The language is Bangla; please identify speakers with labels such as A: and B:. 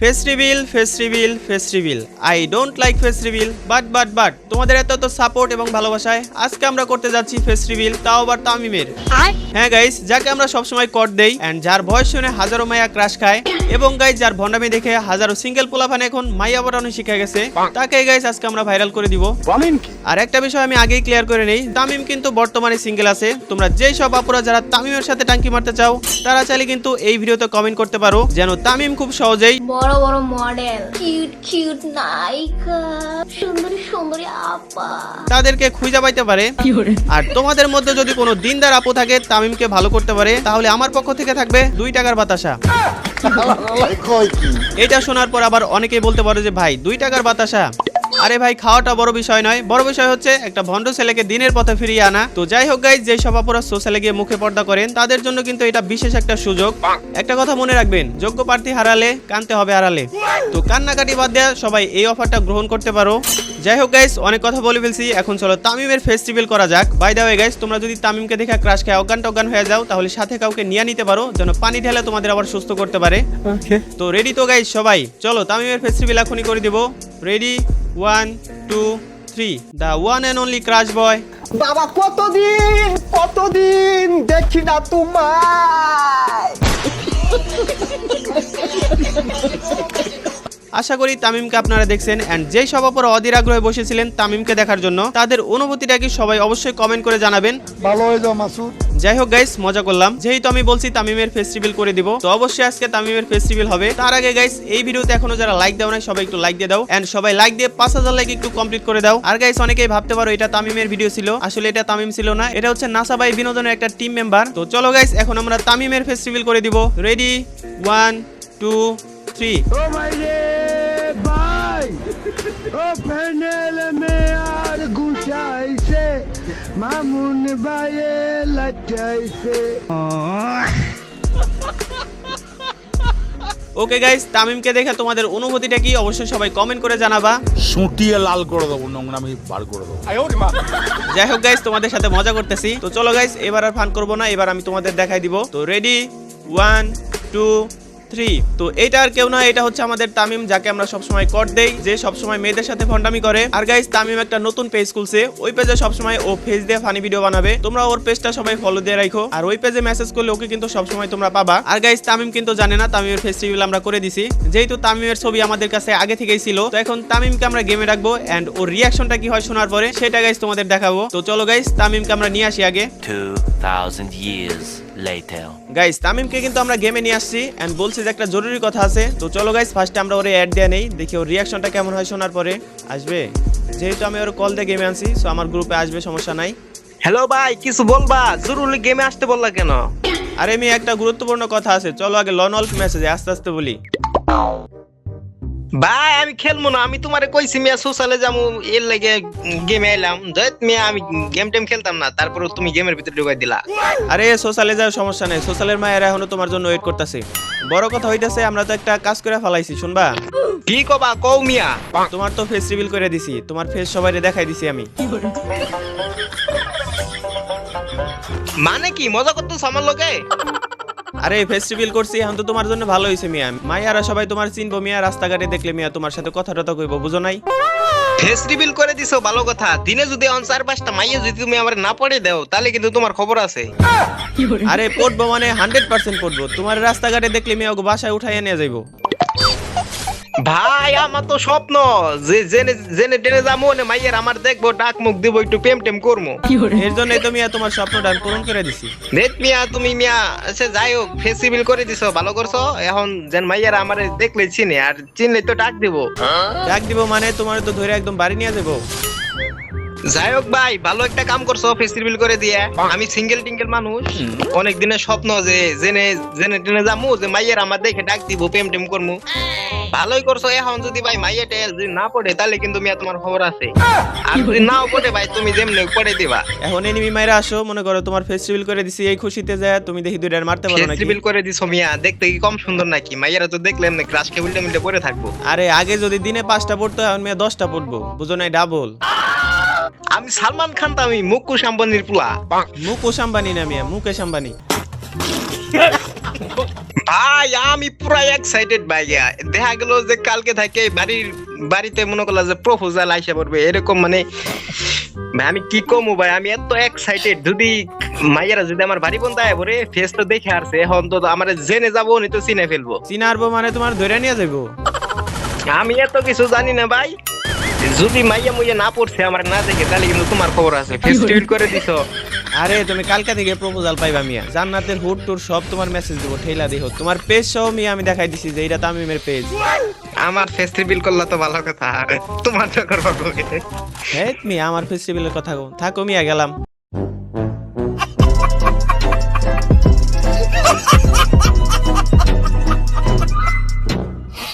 A: Face reveal face reveal face reveal I don't like face reveal but but but তোমাদের এত তো সাপোর্ট এবং ভালোবাসায় আজকে আমরা করতে যাচ্ছি ফেস রিভিল তাও আবার তামিমের। হ্যাঁ গাইস যাকে আমরা সবসময় কট দেই অ্যান্ড যার ভয়েস শুনে হাজারো মায়া ক্রাশ খায় এবং গাইস যার ভন্ডামি দেখে হাজারো সিঙ্গেল পোলাফান এখন মাইয়া বটানো শিখে গেছে তাকে গাইস আজকে আমরা ভাইরাল করে দিব।
B: বলেন কি?
A: আর একটা বিষয় আমি আগেই ক্লিয়ার করে নেই তামিম কিন্তু বর্তমানে সিঙ্গেল আছে তোমরা যেই সব আপুরা যারা তামিমের সাথে টাঙ্কি মারতে চাও তারা চাইলে কিন্তু এই ভিডিওতে কমেন্ট করতে পারো যেন তামিম খুব সহজেই
C: বড় বড় মডেল। কিউট কিউট নায়িকা। সুন্দরী সুন্দরী আপা।
A: তাদেরকে খুঁজে পাইতে পারে। আর তোমাদের মধ্যে যদি কোনো দিনদার আপু থাকে তামিমকে ভালো করতে পারে তাহলে আমার পক্ষ থেকে থাকবে দুই টাকার বাতাসা। এটা শোনার পর আবার অনেকেই বলতে পারে যে ভাই দুই টাকার বাতাসা। আরে ভাই খাওয়াটা বড় বিষয় নয়। বড় বিষয় হচ্ছে একটা ভণ্ড ছেলেকে দিনের পথে ফিরিয়ে আনা। তো যাই হোক গাইজ যে সব আপুরা সোশ্যালে গিয়ে মুখে পর্দা করেন তাদের জন্য কিন্তু এটা বিশেষ একটা সুযোগ। একটা কথা মনে রাখবেন যোগ্য প্রার্থী হারালে কানতে হবে হারালে তো কান্নাকাটি বাদ দেওয়া সবাই এই অফারটা গ্রহণ করতে পারো। যাই হোক গাইস অনেক কথা বলে ফেলছি। এখন চলো তামিমের ফেস্টিভ্যাল করা যাক। বাই দা ওয়ে গাইস তোমরা যদি তামিমকে দেখে ক্রাশ খেয়ে অজ্ঞান টজ্ঞান হয়ে যাও তাহলে সাথে কাউকে নিয়ে নিতে পারো যেন পানি ঢেলে তোমাদের আবার সুস্থ করতে পারে। তো রেডি তো গাইস সবাই। চলো তামিমের ফেস্টিভ্যাল এখনই করে দিব। Ready one two three the one and only crush boy
B: বাবা কতদিন কতদিন দেখি না তোমায়।
A: আশা করি তামিমকে আপনারা দেখছেন। অ্যান্ড যেই সব অপর অধীর আগ্রহে বসেছিলেন তামিমকে দেখার জন্য তাদের অনুভূতিটা কি সবাই অবশ্যই কমেন্ট করে জানাবেন।
B: ভালো হয়ে যাও মাসুদ।
A: যাই হোক গাইস মজা করলাম। যেহেতু আমি বলছি তামিমের ফেস্টিভ্যাল করে দিব, তো অবশ্যই আজকে তামিমের ফেস্টিভ্যাল হবে। তার আগে গাইস এই ভিডিওতে এখনও যারা লাইক দাও নাই, সবাই একটু লাইক দিয়ে দাও। এন্ড সবাই লাইক দিয়ে পাঁচ হাজার লাইক একটু কমপ্লিট করে দাও। আর গাইস অনেকেই ভাবতে পারো, এটা তামিমের ভিডিও ছিল। আসলে এটা তামিম ছিল না। এটা হচ্ছে নাসাবাই বিনোদনের একটা টিম মেম্বার তো চলো গাইস এখন আমরা তামিমের ফেস্টিভ্যাল করে দিব। রেডি ওয়ান টু থ্রি
D: ও ভাই ভাই। প্যানেল মে আর গুছাইছে। মামুন ভাইয়ে লাচাইছে
A: ওকে গাইস তামিমকে দেখে তোমাদের অনুভূতিটা কি? অবশ্যই সবাই কমেন্ট করে জানাবা।
E: সুটিয়ে লাল করে দেবো নোংরামি বার করে দেবো।
A: যাই হোক গাইস তোমাদের সাথে মজা করতেছি। তো চলো গাইস এবার আর ফান করব না এবার আমি তোমাদের দেখাই দিব। তো রেডি ওয়ান টু থ্রি তো এটা আর কেউ না এটা হচ্ছে আমাদের তামিম যাকে আমরা সবসময় কট দেই যে সবসময় মেয়েদের সাথে ফন্ডামি করে। আর গাইজ তামিম একটা নতুন পেজ খুলছে। ওই পেজে সবসময় ও ফেস দিয়ে ফানি ভিডিও বানাবে। তোমরা ওর পেজটা সবাই ফলো দিয়ে রাখো। আর ওই পেজে মেসেজ করলে ওকে কিন্তু সবসময় তোমরা পাবা। আর গাইজ তামিম কিন্তু জানে না তামিমের ফেস্টিভ্যাল আমরা করে দিছি। যেহেতু তামিমের ছবি আমাদের কাছে আগে থেকেই ছিল তো এখন তামিমকে আমরা গেমে রাখব। এন্ড ওর রিয়াকশনটা কি হয় শোনার পরে সেটা গাইজ তোমাদের দেখাবো। তো চলো গাইস তামিমকে আমরা নিয়ে আসি আগে।
F: 2,000 years. Later.
A: গাইস তামিমকে কিন্তু আমরা গেমে নিয়ে আসছি এন্ড বলছি যে একটা জরুরি কথা আছে। তো চলো গাইস ফার্স্টে আমরা ওরে অ্যাড দেয়া নেই। দেখি ওর রিয়াকশনটা কেমন হয় শোনার পরে। আসবে? যেহেতু আমি ওর কল দিয়ে গেমে আনছি সো আমার গ্রুপে আসবে সমস্যা নাই।
G: হ্যালো ভাই কিছু বলবা? জরুরি গেমে আসতে বললা কেন?
A: আরে আমি একটা গুরুত্বপূর্ণ কথা আছে। চলো আগে লন অল্প মেসেজে আস্তে আস্তে বলি।
G: ভাই আমি খেলব না। আমি তোমারে কইছি মিয়া সোশ্যালে যাব এর লেগে গেমে এলাম জয়ত মিয়া আমি গেম টেম খেলতাম না। তারপরে তুমি গেমের ভিতরে ঢুকাই দিলা।
A: আরে সোশ্যালে যাওয়ার সমস্যা নেই। সোশ্যালের মায়েরা এখনও তোমার জন্য ওয়েট করতেছে। বড় কথা হইতাছে আমরা তো একটা কাজ করে ফেলাইছি শুনবা?
G: কি কবা কও মিয়া?
A: তোমার তো ফেস রিভিল করে দিছি। তোমার ফেস সবাইরে দেখাই দিছি আমি।
G: মানে কি মজা করতো আমার লোকে
A: আরে ফেস্টিভ্যাল করছি এখন তো তোমার জন্য ভালো হয়েছে মিয়া। মাইয়ারা সবাই তোমার চিনবো মিয়া রাস্তাঘাটে দেখলে মিয়া তোমার সাথে কথা টথা কইবো বুঝো নাই?
G: ফেস রিভিল করে দিছো ভালো কথা। দিনে যদি অন চার পাঁচটা মাইয়ে যদি তুমি আমার না পড়ে দাও তাহলে কিন্তু তোমার খবর আছে।
A: আরে পড়ব মানে হান্ড্রেড পার্সেন্ট পড়ব। তোমার রাস্তাঘাটে দেখলে মেয়ে ওকে বাসায় উঠাইয়া নিয়ে যাইবো।
G: ভাই আমার তো স্বপ্ন। যে জেনে জেনে টেনে যাব না মাইয়ের আমার দেখব ডাক মুখ দিব একটু প্রেম টেম করব
A: এর জন্য তো মিয়া তোমার স্বপ্নটা পূরণ করে দিছি।
G: দেখ মিয়া তুমি মিয়া সে যাই হোক ফেসিবিল করে দিছো ভালো করছ? এখন যেন মাইয়ার আমার দেখলে চিনে আর চিনলে তো ডাক দিব।
A: ডাক দিব মানে তোমার তো ধরে একদম বাড়ি নিয়ে যাব।
G: যাই হোক ভাই ভালো একটা কাম করছ ফেস্টিভ্যাল করে দিয়ে। আমি সিঙ্গেল টিঙ্গেল মানুষ। অনেক দিনের স্বপ্ন যে জেনে জেনে টেনে যামু যে মাইয়ের আমার দেখে ডাক দিব প্রেম টেম করমু। ভালোই করছ এখন যদি ভাই মাইয়া টেল যদি না পড়ে তাহলে কিন্তু মিয়া তোমার খবর আছে। আর যদি নাও পড়ে ভাই তুমি যেমনি পড়ে দিবা।
A: এখন এনিমি মাইরা আসো মনে করো তোমার ফেস্টিভ্যাল করে দিছি এই খুশিতে যায় তুমি দেখি দুইটার মারতে পারো নাকি?
G: ফেস্টিভ্যাল করে দিছো মিয়া দেখতে কি কম সুন্দর নাকি? মাইয়ারা তো দেখলে এমনি ক্রাশ কে উল্টে মিল্টে পড়ে থাকব।
A: আরে আগে যদি দিনে পাঁচটা পড়তো এখন মেয়ে দশটা পড়ব। বুঝো নাই ডাবল
G: আমি সালমান খান তো আমি মুকুশ আম্বানির পুলা।
A: মুকেশ আম্বানি না মিয়া মুকেশ আম্বানি।
G: ভাই আমি পুরো এক্সাইটেড ভাই দেখা গেল যে কালকে থেকে বাড়ির বাড়িতে মনে করলা যে প্রপোজাল আইসা পড়বে এরকম মানে ভাই আমি কি কমু ভাই আমি এত এক্সাইটেড যদি মাইয়ারা যদি আমার বাড়ি বন্ধ আয় পরে ফেস তো দেখে আসছে এখন তো আমার জেনে যাব নি তো চিনে ফেলব।
A: চিনারবো মানে তোমার ধরে নিয়ে যাব
G: আমি এত কিছু জানি না ভাই। যদি মাইয়া মুইয়া না পড়ছে আমার না দেখে তাহলে কিন্তু তোমার খবর আছে। ফেস টিভিট করে দিছো।
A: আরে তুমি কালকা থেকে প্রপোজাল পাইবা মিয়া। জান্নাতের হুট টুর সব তোমার মেসেজ দেবো ঠেলা দিও। তোমার পেজ সহ মিয়া আমি দেখাই দিছি যে এটা তামিমের পেজ
G: আমার ফেস রিভিল করলা তো ভালো কথা তোমার তো করব
A: হ্যাঁ মিয়া আমার ফেস্টিভ্যালের কথা গো থাকো মিয়া গেলাম।